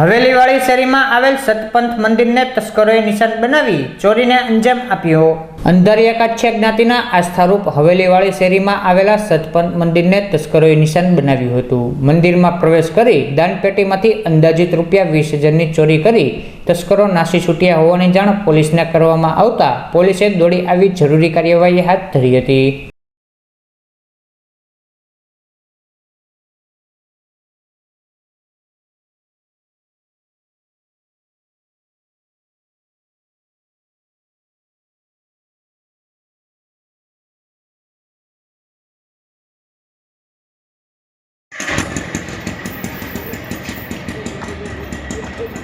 હવેલીવાળી શેરીમાં આવેલ સતપંથ મંદિરને તસ્કરોએ નિશાન બનાવી ચોરીને અંજામ આપ્યો. અંધારિયા કાછિયા જ્ઞાતિના આસ્થારૂપ હવેલીવાળી શેરીમાં આવેલા સતપંથ મંદિરને તસ્કરોએ નિશાન બનાવ્યું હતું. મંદિરમાં પ્રવેશ કરી દાનપેટીમાંથી અંદાજિત રૂપિયા વીસ હજારની ચોરી કરી તસ્કરો નાસી છૂટ્યા હોવાની જાણ પોલીસને કરવામાં આવતા પોલીસે દોડી આવી જરૂરી કાર્યવાહી હાથ ધરી હતી.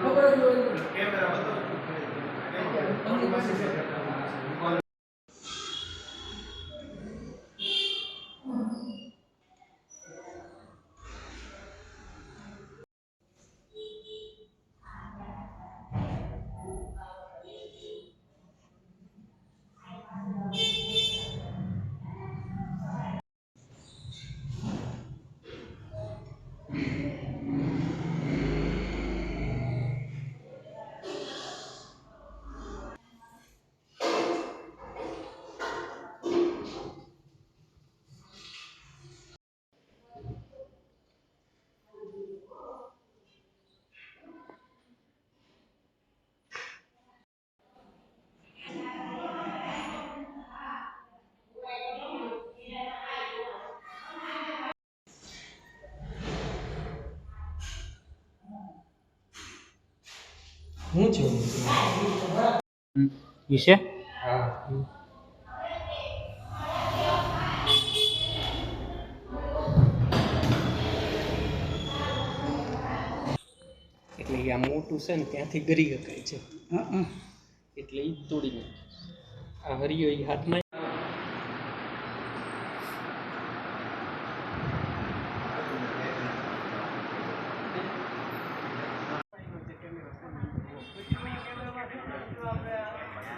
ખબર જ હોય હું છે. વિશે એટલે આ મોટું છે ને ત્યાંથી ગરી શકાય છે. એટલે એ તોડી નાખે. આ હરિયો એ હાથમાં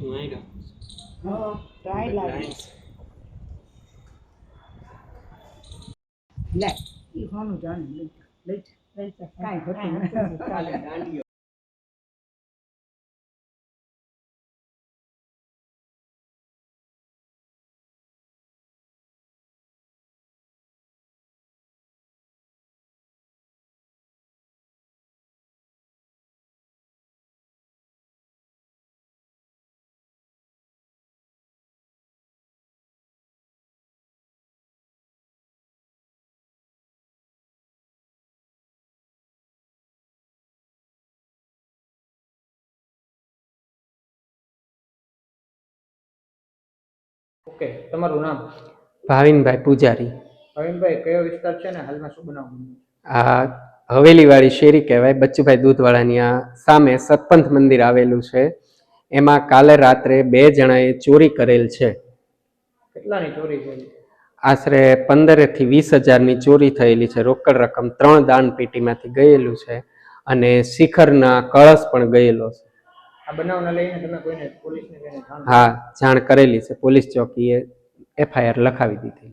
હું આવ્યો હા ટ્રાય લાવી લે ઈ હોનું જાણ લઈ જા, લઈ જા, લઈ જા કાંઈ ઘટતું નથી. કાલે ઓકે તમારું નામ? ભાવિનભાઈ પૂજારી. ભાવિનભાઈ કયો વિસ્તાર છે ને હાલમાં શું બનાવ? આ હવેલીવાળી શેરી કહેવાય બચ્ચુભાઈ દૂધવાળાની આ સામે સતપંથ મંદિર આવેલું છે. એમાં કાલે રાત્રે બે જણાએ ચોરી કરેલ છે. કેટલાની ચોરી કરી આશરે પંદરેથી વીસ હજારની ચોરી થયેલી છે. રોકડ રકમ ત્રણ દાન પેટીમાંથી ગયેલું છે અને શિખરના કળશ પણ ગયેલો છે. હા જાણ કરેલી છે. પોલીસ ચોકીએ એફઆઈઆર લખાવી દીધી.